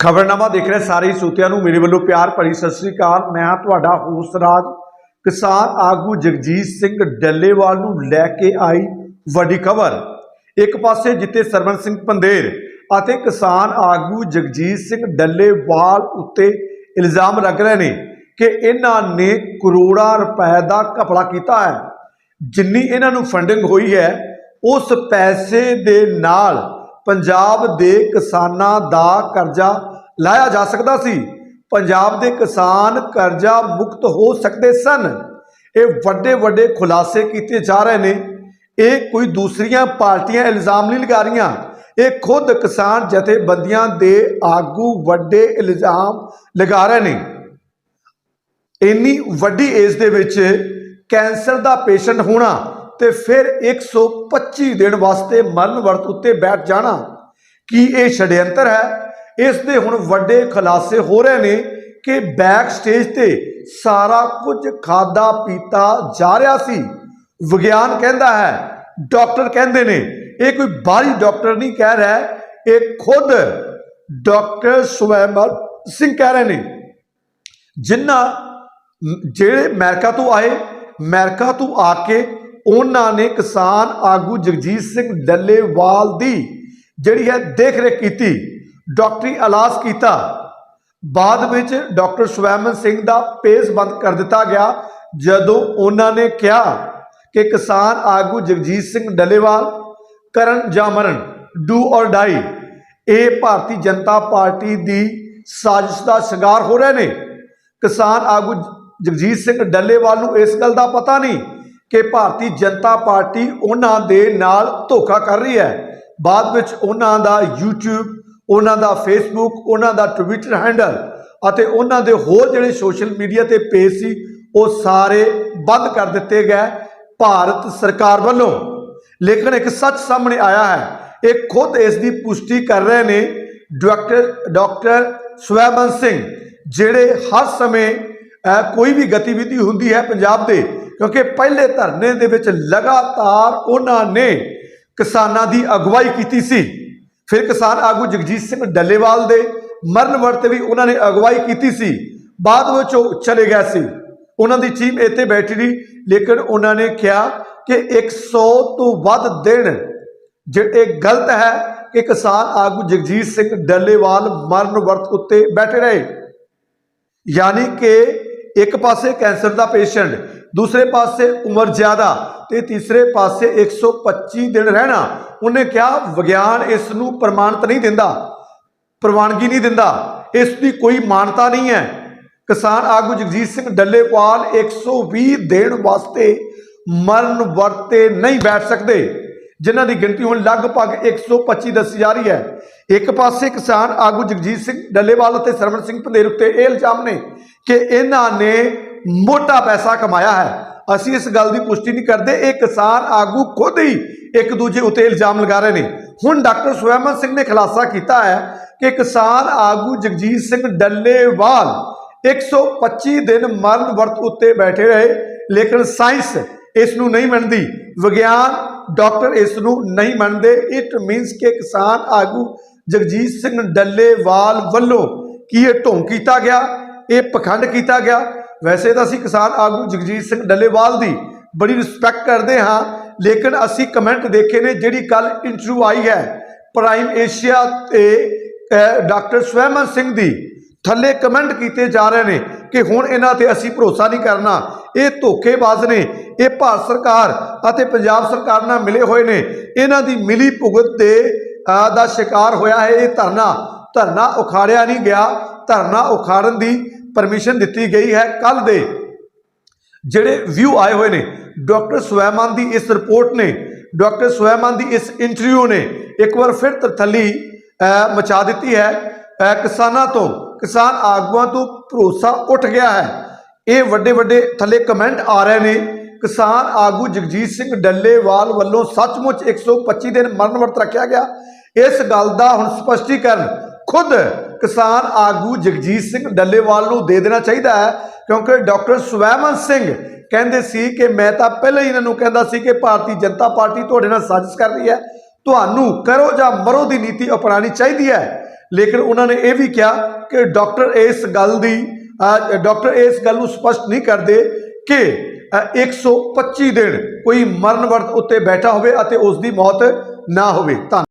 ਖਬਰਨਾਮਾ ਦੇਖ ਰਹੇ ਸਾਰੇ ਸੂਤਿਆਂ ਨੂੰ, ਮੇਰੇ ਵੱਲੋਂ ਪਿਆਰ ਭਰੀ ਸਤਿ ਸ੍ਰੀ ਅਕਾਲ। ਮੈਂ ਤੁਹਾਡਾ ਹੋਸਟ ਰਾਜ ਕਿਸਾਨ ਆਗੂ ਜਗਜੀਤ ਸਿੰਘ ਡੱਲੇਵਾਲ ਨੂੰ ਲੈ ਕੇ ਆਈ ਵੱਡੀ ਖਬਰ। ਇੱਕ ਪਾਸੇ ਜਿੱਤੇ ਸਰਵਨ ਸਿੰਘ ਪੰਦੇਰ ਅਤੇ ਕਿਸਾਨ ਆਗੂ ਜਗਜੀਤ ਸਿੰਘ ਡੱਲੇਵਾਲ ਉੱਤੇ ਇਲਜ਼ਾਮ ਲੱਗ ਰਹੇ ਨੇ ਕਿ ਇਹਨਾਂ ਨੇ ਕਰੋੜਾਂ ਰੁਪਏ ਦਾ ਘਪਲਾ ਕੀਤਾ ਹੈ। ਜਿੰਨੀ ਇਹਨਾਂ ਨੂੰ ਫੰਡਿੰਗ ਹੋਈ ਹੈ, ਉਸ ਪੈਸੇ ਦੇ ਨਾਲ ਪੰਜਾਬ ਦੇ ਕਿਸਾਨਾਂ ਦਾ ਕਰਜ਼ਾ ਲਾਇਆ ਜਾ ਸਕਦਾ ਸੀ। ਪੰਜਾਬ ਦੇ ਕਿਸਾਨ ਕਰਜ਼ਾ ਮੁਕਤ ਹੋ ਸਕਦੇ ਸਨ। ਇਹ ਵੱਡੇ ਵੱਡੇ ਖੁਲਾਸੇ ਕੀਤੇ ਜਾ ਰਹੇ ਨੇ। ਇਹ ਕੋਈ ਦੂਸਰੀਆਂ ਪਾਰਟੀਆਂ ਇਲਜ਼ਾਮ ਨਹੀਂ ਲਗਾ ਰਹੀਆਂ। ਇਹ ਖੁਦ ਕਿਸਾਨ ਜਥੇਬੰਦੀਆਂ ਦੇ ਆਗੂ ਵੱਡੇ ਇਲਜ਼ਾਮ ਲਗਾ ਰਹੇ ਨੇ। ਇੰਨੀ ਵੱਡੀ ਏਜ ਦੇ ਵਿੱਚ ਕੈਂਸਰ ਦਾ ਪੇਸ਼ੈਂਟ ਹੋਣਾ ਤੇ ਫਿਰ 125 ਦਿਨ ਵਾਸਤੇ ਮਰਨ ਵਰਤ ਉੱਤੇ ਬੈਠ ਜਾਣਾ, ਕੀ ਇਹ ਛੜਯੰਤਰ ਹੈ? ਇਸ ਦੇ ਹੁਣ ਵੱਡੇ ਖੁਲਾਸੇ ਹੋ ਰਹੇ ਨੇ ਕਿ ਬੈਕ ਸਟੇਜ ਤੇ ਸਾਰਾ ਕੁਝ ਖਾਦਾ ਪੀਤਾ ਜਾ ਰਿਹਾ ਸੀ। ਵਿਗਿਆਨ ਕਹਿੰਦਾ ਹੈ, ਡਾਕਟਰ ਕਹਿੰਦੇ ਨੇ, ਇਹ ਕੋਈ ਬਾਹਰੀ ਡਾਕਟਰ ਨਹੀਂ ਕਹਿ ਰਿਹਾ, ਇਹ ਖੁਦ ਡਾਕਟਰ ਸੁਵੈਮਰ ਸਿੰਘ ਕਹਿ ਰਹੇ ਨੇ। ਜਿਨ੍ਹਾਂ ਜਿਹੜੇ ਅਮਰੀਕਾ ਤੋਂ ਆਏ, ਅਮਰੀਕਾ ਤੋਂ ਆ ਕੇ ਉਹਨਾਂ ਨੇ ਕਿਸਾਨ ਆਗੂ ਜਗਜੀਤ ਸਿੰਘ ਡੱਲੇਵਾਲ ਦੀ ਜਿਹੜੀ ਹੈ ਦੇਖ ਰੇਖ ਕੀਤੀ। ਡਾਕਟਰੀ ਇਲਾਜ ਕੀਤਾ। ਬਾਅਦ ਵਿੱਚ ਡਾਕਟਰ ਸਵੈਮਨ ਸਿੰਘ ਦਾ ਪੇਸ ਬੰਦ ਕਰ ਦਿੱਤਾ ਗਿਆ, ਜਦੋਂ ਉਹਨਾਂ ਨੇ ਕਿਹਾ ਕਿ ਕਿਸਾਨ ਆਗੂ ਜਗਜੀਤ ਸਿੰਘ ਡੱਲੇਵਾਲ, ਕਰਨ ਜਾਂ ਮਰਨ, ਡੂ ਔਰ ਡਾਈ, ਇਹ ਭਾਰਤੀ ਜਨਤਾ ਪਾਰਟੀ ਦੀ ਸਾਜ਼ਿਸ਼ ਦਾ ਸ਼ਿਕਾਰ ਹੋ ਰਹੇ ਨੇ। ਕਿਸਾਨ ਆਗੂ ਜਗਜੀਤ ਸਿੰਘ ਡੱਲੇਵਾਲ ਨੂੰ ਇਸ ਗੱਲ ਦਾ ਪਤਾ ਨਹੀਂ ਕਿ ਭਾਰਤੀ ਜਨਤਾ ਪਾਰਟੀ ਉਹਨਾਂ ਦੇ ਨਾਲ ਧੋਖਾ ਕਰ ਰਹੀ ਹੈ। ਬਾਅਦ ਵਿੱਚ ਉਹਨਾਂ ਦਾ YouTube ਉਹਨਾਂ ਦਾ ਫੇਸਬੁੱਕ ਉਹਨਾਂ ਦਾ Twitter ਹੈਂਡਲ ਅਤੇ ਉਹਨਾਂ ਦੇ ਹੋਰ ਜਿਹੜੇ ਸੋਸ਼ਲ ਮੀਡੀਆ ਤੇ ਪੇਜ ਸੀ, ਉਹ ਸਾਰੇ ਬੰਦ ਕਰ ਦਿੱਤੇ ਗਏ ਭਾਰਤ ਸਰਕਾਰ ਵੱਲੋਂ। ਲੇਕਿਨ ਇੱਕ ਸੱਚ ਸਾਹਮਣੇ ਆਇਆ ਹੈ, ਇਹ ਖੁਦ ਇਸ ਦੀ ਪੁਸ਼ਟੀ ਕਰ ਰਹੇ ਨੇ ਡਾਕਟਰ ਡਾਕਟਰ ਸਵੈਮਨ ਸਿੰਘ, ਜਿਹੜੇ ਹਰ ਸਮੇਂ ਕੋਈ ਵੀ ਗਤੀਵਿਧੀ ਹੁੰਦੀ ਹੈ ਪੰਜਾਬ ਦੇ, ਕਿਉਂਕਿ ਪਹਿਲੇ ਧਰਨੇ ਦੇ ਵਿੱਚ ਲਗਾਤਾਰ ਉਹਨਾਂ ਨੇ ਕਿਸਾਨਾਂ ਦੀ ਅਗਵਾਈ ਕੀਤੀ ਸੀ। ਫਿਰ ਕਿਸਾਨ ਆਗੂ ਜਗਜੀਤ ਸਿੰਘ ਡੱਲੇਵਾਲ ਦੇ ਮਰਨ ਵਰਤ ਵੀ ਉਹਨਾਂ ਨੇ ਅਗਵਾਈ ਕੀਤੀ ਸੀ। ਬਾਅਦ ਵਿੱਚ ਉਹ ਚਲੇ ਗਏ ਸੀ। ਉਹਨਾਂ ਦੀ ਟੀਮ ਇੱਥੇ ਬੈਠੀ ਰਹੀ, ਲੇਕਿਨ ਉਹਨਾਂ ਨੇ ਕਿਹਾ ਕਿ 100 ਤੋਂ ਵੱਧ ਦਿਨ ਜਿਹੜੇ ਗਲਤ ਹੈ ਕਿ ਕਿਸਾਨ ਆਗੂ ਜਗਜੀਤ ਸਿੰਘ ਡੱਲੇਵਾਲ ਮਰਨ ਵਰਤ ਉੱਤੇ ਬੈਠੇ ਰਹੇ। ਯਾਨੀ ਕਿ ਇੱਕ ਪਾਸੇ ਕੈਂਸਰ ਦਾ ਪੇਸ਼ੈਂਟ ਦੂਸਰੇ ਪਾਸੇ ਉਮਰ ਜ਼ਿਆਦਾ ਤੇ ਤੀਸਰੇ ਪਾਸੇ 125 ਦਿਨ ਰਹਿਣਾ। ਉਹਨੇ ਕਿਹਾ, ਵਿਗਿਆਨ ਇਸ ਨੂੰ ਪ੍ਰਮਾਣਿਤ ਨਹੀਂ ਦਿੰਦਾ, ਪ੍ਰਵਾਨਗੀ ਨਹੀਂ ਦਿੰਦਾ। ਇਸ ਦੀ ਕੋਈ ਮਾਨਤਾ ਨਹੀਂ ਹੈ। ਕਿਸਾਨ ਆਗੂ ਜਗਜੀਤ ਸਿੰਘ ਡੱਲੇਵਾਲ 120 ਦਿਨ ਵਾਸਤੇ ਮਰਨ ਵਰਤੇ ਨਹੀਂ ਬੈਠ ਸਕਦੇ। ਜਿਨ੍ਹਾਂ ਦੀ ਗਿਣਤੀ ਹੁਣ ਲਗਭਗ 125 ਦੱਸੀ ਜਾ ਰਹੀ ਹੈ। ਇੱਕ ਪਾਸੇ ਕਿਸਾਨ ਆਗੂ ਜਗਜੀਤ ਸਿੰਘ ਡੱਲੇਵਾਲ ਅਤੇ ਸਰਵਣ ਸਿੰਘ ਪੰਦੇਰ ਉੱਤੇ ਇਹ ਇਲਜ਼ਾਮ ਨੇ ਕਿ ਇਹਨਾਂ ਨੇ ਮੋਟਾ ਪੈਸਾ ਕਮਾਇਆ ਹੈ। ਅਸੀਂ ਇਸ ਗੱਲ ਦੀ ਪੁਸ਼ਟੀ ਨਹੀਂ ਕਰਦੇ। ਇਹ ਕਿਸਾਨ ਆਗੂ ਖੁਦ ਹੀ ਇੱਕ ਦੂਜੇ ਉੱਤੇ ਇਲਜ਼ਾਮ ਲਗਾ ਰਹੇ ਨੇ। ਹੁਣ ਡਾਕਟਰ ਸੁਵੈਮਨ ਸਿੰਘ ਨੇ ਖੁਲਾਸਾ ਕੀਤਾ ਹੈ ਕਿ ਕਿਸਾਨ ਆਗੂ ਜਗਜੀਤ ਸਿੰਘ ਡੱਲੇਵਾਲ 125 ਦਿਨ ਮਰਨ ਵਰਤ ਉੱਤੇ ਬੈਠੇ ਰਹੇ, ਲੇਕਿਨ ਸਾਇੰਸ ਇਸ ਨੂੰ ਨਹੀਂ ਮੰਨਦੀ। ਵਿਗਿਆਨ ਡਾਕਟਰ ਇਸ ਨੂੰ ਨਹੀਂ ਮੰਨਦੇ। ਇਟ ਮੀਨਸ ਕਿ ਕਿਸਾਨ ਆਗੂ ਜਗਜੀਤ ਸਿੰਘ ਡੱਲੇਵਾਲ ਵੱਲੋਂ ਕੀ ਇਹ ਢੋਂਗ ਕੀਤਾ ਗਿਆ? ਇਹ ਪਖੰਡ ਕੀਤਾ ਗਿਆ? ਵੈਸੇ ਤਾਂ ਅਸੀਂ ਕਿਸਾਨ ਆਗੂ ਜਗਜੀਤ ਸਿੰਘ ਡੱਲੇਵਾਲ ਦੀ ਬੜੀ ਰਿਸਪੈਕਟ ਕਰਦੇ ਹਾਂ, ਲੇਕਿਨ ਅਸੀਂ ਕਮੈਂਟ ਦੇਖੇ ਨੇ ਜਿਹੜੀ ਕੱਲ ਇੰਟਰਵਿਊ ਆਈ ਹੈ ਪ੍ਰਾਈਮ ਏਸ਼ੀਆ ਤੇ ਡਾਕਟਰ ਸਵੈਮਨ ਸਿੰਘ ਦੀ। ਥੱਲੇ ਕਮੈਂਟ ਕੀਤੇ ਜਾ ਰਹੇ ਨੇ ਕਿ ਹੁਣ ਇਹਨਾਂ ਤੇ ਅਸੀਂ ਭਰੋਸਾ ਨਹੀਂ ਕਰਨਾ। ਇਹ ਧੋਖੇਬਾਜ਼ ਨੇ, ਇਹ ਭਾਰਤ ਸਰਕਾਰ ਅਤੇ ਪੰਜਾਬ ਸਰਕਾਰ ਨਾਲ ਮਿਲੇ ਹੋਏ ਨੇ। ਇਹਨਾਂ ਦੀ ਮਿਲੀ ਭੁਗਤ 'ਤੇ ਦਾ ਸ਼ਿਕਾਰ ਹੋਇਆ ਹੈ ਇਹ ਧਰਨਾ। ਧਰਨਾ ਉਖਾੜਿਆ ਨਹੀਂ ਗਿਆ, ਧਰਨਾ ਉਖਾੜਨ ਦੀ ਪਰਮਿਸ਼ਨ ਦਿੱਤੀ ਗਈ ਹੈ ਕੱਲ ਦੇ। ਜਿਹੜੇ ਵਿਊ ਆਏ ਹੋਏ ਨੇ ਡਾਕਟਰ ਸੁਵੈਮਾਨ ਦੀ ਇਸ ਰਿਪੋਰਟ ਨੇ ਡਾਕਟਰ ਸੁਵੈਮਾਨ ਦੀ ਇਸ ਇੰਟਰਵਿਊ ਨੇ, ਇੱਕ ਵਾਰ ਫਿਰ ਤਰਥੱਲੀ ਮਚਾ ਦਿੱਤੀ ਹੈ। ਕਿਸਾਨਾਂ ਤੋਂ, ਕਿਸਾਨ ਆਗੂਆਂ ਤੋਂ ਭਰੋਸਾ ਉੱਠ ਗਿਆ ਹੈ। ਇਹ ਵੱਡੇ ਵੱਡੇ ਥੱਲੇ ਕਮੈਂਟ ਆ ਰਹੇ ਨੇ। ਕਿਸਾਨ ਆਗੂ ਜਗਜੀਤ ਸਿੰਘ ਡੱਲੇਵਾਲ ਵੱਲੋਂ ਸੱਚਮੁੱਚ 125 ਦਿਨ ਮਰਨ ਵਰਤ ਰੱਖਿਆ ਗਿਆ। ਇਸ ਗੱਲ ਦਾ ਹੁਣ ਸਪਸ਼ਟੀਕਰਨ ਖੁਦ ਕਿਸਾਨ ਆਗੂ ਜਗਜੀਤ ਸਿੰਘ ਡੱਲੇਵਾਲ ਨੂੰ ਦੇ ਦੇਣਾ ਚਾਹੀਦਾ ਹੈ ਕਿਉਂਕਿ ਡਾਕਟਰ ਸੁਵੈਮਨ ਸਿੰਘ ਕਹਿੰਦੇ ਸੀ ਕਿ ਮੈਂ ਤਾਂ ਪਹਿਲਾਂ ਹੀ ਇਹਨਾਂ ਨੂੰ ਕਹਿੰਦਾ ਸੀ ਕਿ ਭਾਰਤੀ ਜਨਤਾ ਪਾਰਟੀ ਤੁਹਾਡੇ ਨਾਲ ਸਾਜ਼ਿਸ਼ ਕਰ ਰਹੀ ਹੈ। ਤੁਹਾਨੂੰ ਕਰੋ ਜਾਂ ਮਰੋ ਦੀ ਨੀਤੀ ਅਪਣਾਉਣੀ ਚਾਹੀਦੀ ਹੈ। ਲੇਕਿਨ ਉਹਨਾਂ ਨੇ ਇਹ ਵੀ ਕਿਹਾ ਕਿ ਡਾਕਟਰ ਇਸ ਗੱਲ ਦੀ ਡਾਕਟਰ ਇਸ ਗੱਲ ਨੂੰ ਸਪਸ਼ਟ ਨਹੀਂ ਕਰਦੇ ਕਿ ਅ, 125 ਦਿਨ ਕੋਈ ਮਰਨ ਵਰਤ ਉੱਤੇ ਬੈਠਾ ਹੋਵੇ ਅਤੇ ਉਸ ਦੀ ਮੌਤ ਨਾ ਹੋਵੇ। ਧੰਨ